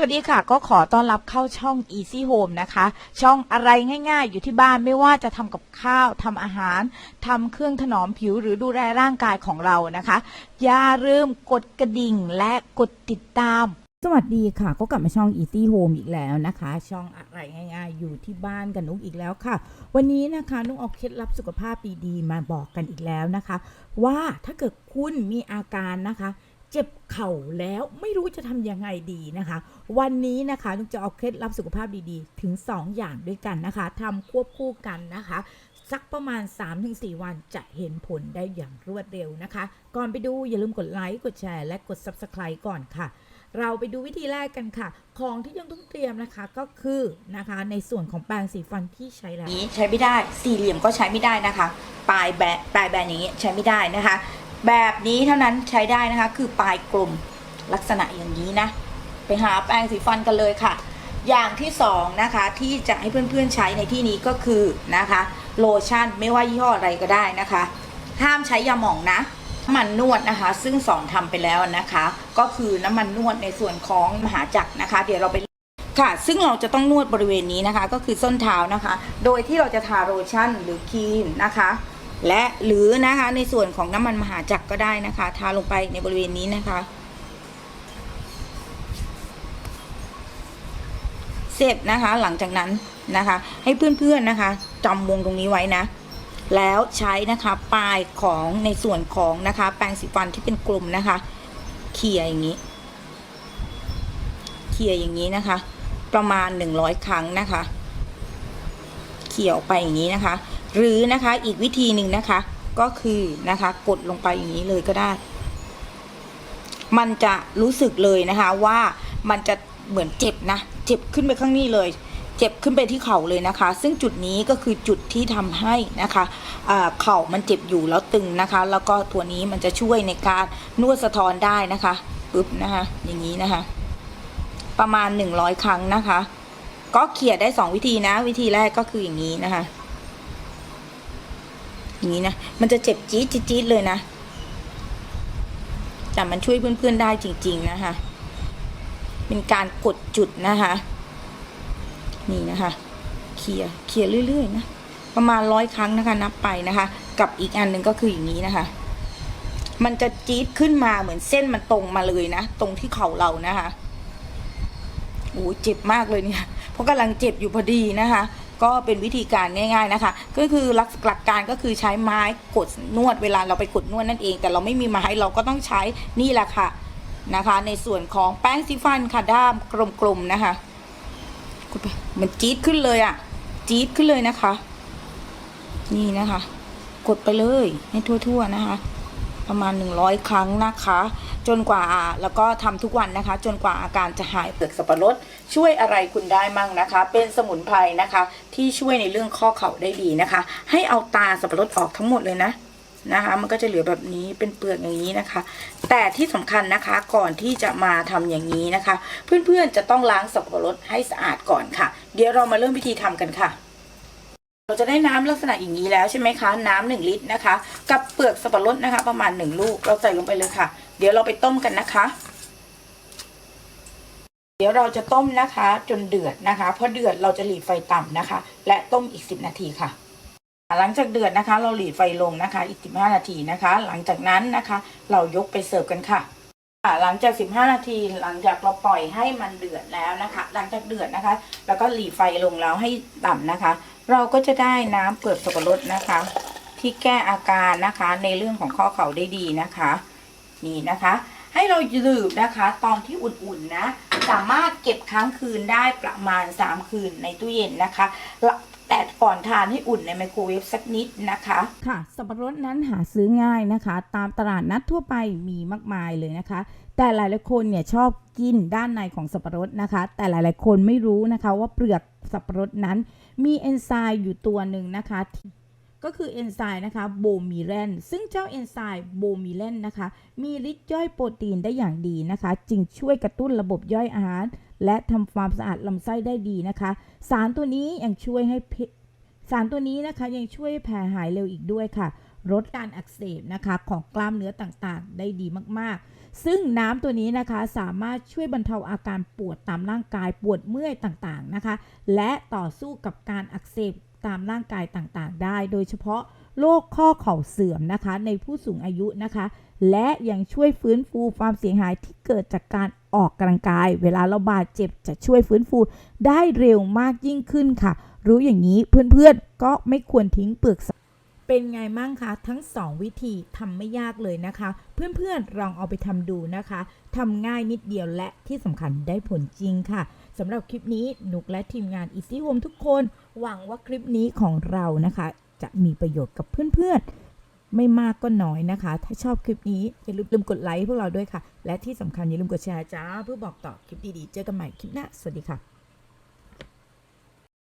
สวัสดีค่ะ ก็ขอต้อนรับเข้าช่อง Easy Home นะคะ ช่องอะไรง่ายๆ อยู่ที่บ้านไม่ว่าจะทำกับข้าวทำอาหารทำเครื่องถนอมผิวหรือดูแลร่างกายของเรานะคะ อย่าลืมกดกระดิ่งและกดติดตาม สวัสดีค่ะ ก็กลับมาช่อง Easy Home อีกแล้วนะคะ ช่องอะไรง่ายๆ อยู่ที่บ้านกับนุกอีกแล้วค่ะ วันนี้นะคะนุกเอาเคล็ดลับสุขภาพดีๆมาบอกกันอีกแล้วนะคะ ว่าถ้าเกิดคุณมีอาการนะคะ เจ็บเข่าแล้วไม่รู้จะทำยังไงดีนะคะ วันนี้นะคะนุกจะเอาเคล็ดลับสุขภาพดีๆ ถึง 2 อย่างด้วยกันนะคะทำควบคู่กันนะคะ สักประมาณ 3-4 วันจะเห็นผลได้อย่างรวดเร็วนะคะ ก่อนไปดูอย่าลืมกดไลค์กดแชร์และกด Subscribe ก่อนค่ะเราไปดูวิธีแรกกันค่ะ ของที่ยังต้องเตรียมนะคะก็คือนะคะในส่วนของแปรงสีฟันที่ใช้แล้วนี้ใช้ไม่ได้สี่เหลี่ยมก็ใช้ไม่ได้นะคะ ปลายแบปลายแบนี้ใช้ไม่ได้นะคะ แบบนี้เท่านั้นใช้ได้นะคะ คือปลายกลมลักษณะอย่างนี้นะ ไปหาแปรงสีฟันกันเลยค่ะ อย่างที่สองนะคะที่จะให้เพื่อนๆใช้ในที่นี้ก็คือนะคะโลชั่นไม่ว่ายี่ห้ออะไรก็ได้นะคะ ห้ามใช้ยาหม่องนะน้ำมันนวดนะคะ ซึ่งสอนทำไปแล้วนะคะ ก็คือน้ำมันนวดในส่วนของมหาจักรนะคะ เดี๋ยวเราไปค่ะ ซึ่งเราจะต้องนวดบริเวณนี้นะคะ ก็คือส้นเท้านะคะ โดยที่เราจะทาโลชั่นหรือครีมนะคะ และหรือนะคะในส่วนของน้ำมันมหาจักรก็ได้นะคะ ทาลงไปในบริเวณนี้นะคะ เสร็จนะคะหลังจากนั้นนะคะ ให้เพื่อนๆนะคะจำวงตรงนี้ไว้นะ แล้วใช้นะคะปลายของในส่วนของนะคะ แปรงสีฟันที่เป็นกลุ่มนะคะ เขี่ยอย่างนี้ เขี่ยอย่างนี้นะคะ ประมาณ 100 ครั้งนะคะ เขี่ยออกไปอย่างนี้นะคะ หรือนะคะอีกวิธีหนึ่งนะคะ ก็คือนะคะกดลงไปอย่างนี้เลยก็ได้ มันจะรู้สึกเลยนะคะว่ามันจะเหมือนเจ็บนะ เจ็บขึ้นไปข้างนี้เลย เจ็บขึ้นไปที่เข่าเลยนะคะ ซึ่งจุดนี้ก็คือจุดที่ทำให้นะคะอ่าเข่ามันเจ็บอยู่แล้วตึงนะคะ แล้วก็ตัวนี้มันจะช่วยในการนวดสะท้อนได้นะคะปึ๊บนะคะอย่างนี้นะคะ ประมาณ 100 ครั้งนะคะ ก็เขี่ยได้ 2 วิธีนะ วิธีแรกก็คืออย่างนี้นะคะ อย่างนี้นะ มันจะเจ็บจี๊ดจี๊ดเลยนะ แต่มันช่วยเพื่อนๆได้จริง ๆ นะคะ เป็นการกดจุดนะคะ นี่นะคะเขี่ยเขี่ยเรื่อยๆนะ ประมาณร้อยครั้งนะคะ นับไปนะคะ กับอีกอันหนึ่งก็คืออย่างนี้นะคะ มันจะจี๊ดขึ้นมาเหมือนเส้นมันตรงมาเลยนะ ตรงที่เข่าเรานะคะโอ้เจ็บมากเลยเนี่ย เพราะกำลังเจ็บอยู่พอดีนะคะ ก็เป็นวิธีการง่าย ๆนะคะ ก็คือหลักหลักการก็คือใช้ไม้กดนวดเวลาเราไปกดนวดนั่นเอง แต่เราไม่มีไม้เราก็ต้องใช้นี่แหละค่ะนะคะ ในส่วนของแป้งสีฟันค่ะด้ามกลมๆนะคะกดไปมันจี๊ดขึ้นเลยอะ่ะจี๊ดขึ้นเลยนะคะ นี่นะคะ กดไปเลยให้ทั่วๆนะคะ ประมาณ 100 ครั้งนะคะ จนกว่าแล้วก็ทำทุกวันนะคะ จนกว่าอาการจะหายเปลือกสับปะรดช่วยอะไรคุณได้มั่งนะคะ เป็นสมุนไพรนะคะ ที่ช่วยในเรื่องข้อเข่าได้ดีนะคะ ให้เอาตาสับปะรดออกทั้งหมดเลยนะนะคะมันก็จะเหลือแบบนี้เป็นเปลือกอย่างนี้นะคะ แต่ที่สำคัญนะคะก่อนที่จะมาทำอย่างนี้นะคะ เพื่อนๆจะต้องล้างสับปะรดให้สะอาดก่อนค่ะ เดี๋ยวเรามาเริ่มวิธีทำกันค่ะ เราจะได้น้ำลักษณะอย่างนี้แล้วใช่ไหมคะ น้ำหนึ่งลิตรนะคะ กับเปลือกสับปะรดนะคะ ประมาณหนึ่งลูกเราใส่ลงไปเลยค่ะ เดี๋ยวเราไปต้มกันนะคะ เดี๋ยวเราจะต้มนะคะ จนเดือดนะคะพอเดือดเราจะหลีไฟต่ำนะคะ และต้มอีกสิบนาทีค่ะหลังจากเดือดนะคะ เราหลีไฟลงนะคะ อีกสิบห้านาทีนะคะ หลังจากนั้นนะคะ เรายกไปเสิร์ฟกันค่ะค่ะหลังจาก 15 นาที หลังจากเราปล่อยให้มันเดือดแล้วนะคะ หลังจากเดือดนะคะ แล้วก็หลีไฟลงแล้วให้ต่ำนะคะ เราก็จะได้น้ำเปลือกสับปะรดนะคะ ที่แก้อาการนะคะในเรื่องของข้อเข่าได้ดีนะคะ นี่นะคะ ให้เราดื่มนะคะ ตอนที่อุ่นๆนะ สามารถเก็บค้างคืนได้ประมาณ 3 คืนในตู้เย็นนะคะแต่ก่อนทานให้อุ่นในไมโครเวฟสักนิดนะคะ ค่ะสับปะรดนั้นหาซื้อง่ายนะคะ ตามตลาดนัดทั่วไปมีมากมายเลยนะคะ แต่หลายๆคนเนี่ยชอบกินด้านในของสับปะรดนะคะ แต่หลายๆคนไม่รู้นะคะว่าเปลือกสับปะรดนั้น มีเอนไซม์อยู่ตัวหนึ่งนะคะ ก็คือเอนไซม์นะคะโบมีแรนซึ่งเจ้าเอนไซม์โบมีแรนนะคะ มีฤทธิ์ย่อยโปรตีนได้อย่างดีนะคะ จึงช่วยกระตุ้นระบบย่อยอาหาร และทำความสะอาดลำไส้ได้ดีนะคะ สารตัวนี้ยังช่วยให้สารตัวนี้นะคะยังช่วยแผลหายเร็วอีกด้วยค่ะลดการอักเสบนะคะของกล้ามเนื้อต่างๆ ได้ดีมากๆ ซึ่งน้ำตัวนี้นะคะสามารถช่วยบรรเทาอาการปวดตามร่างกายปวดเมื่อยต่างๆนะคะ และต่อสู้กับการอักเสบ ตามร่างกายต่างๆ ได้ โดยเฉพาะโรคข้อเข่าเสื่อมนะคะ ในผู้สูงอายุนะคะ และยังช่วยฟื้นฟูความเสียหายที่เกิดจากการออกกำลังกาย เวลาเราบาดเจ็บจะช่วยฟื้นฟูได้เร็วมากยิ่งขึ้นค่ะ รู้อย่างนี้เพื่อนๆก็ไม่ควรทิ้งเปลือกเป็นไงมั่งคะทั้ง 2 วิธีทำไม่ยากเลยนะคะ เพื่อนๆลองเอาไปทำดูนะคะทำง่ายนิดเดียวและที่สำคัญได้ผลจริงค่ะ สำหรับคลิปนี้หนุกและทีมงาน Easy Home ทุกคน หวังว่าคลิปนี้ของเรานะคะ จะมีประโยชน์กับเพื่อนๆ ไม่มากก็น้อยนะคะ ถ้าชอบคลิปนี้ อย่าลืมกดไลค์พวกเราด้วยค่ะ และที่สำคัญอย่าลืมกดแชร์จ้า เพื่อบอกต่อคลิปดีๆ เจอกันใหม่คลิปหน้า สวัสดีค่ะ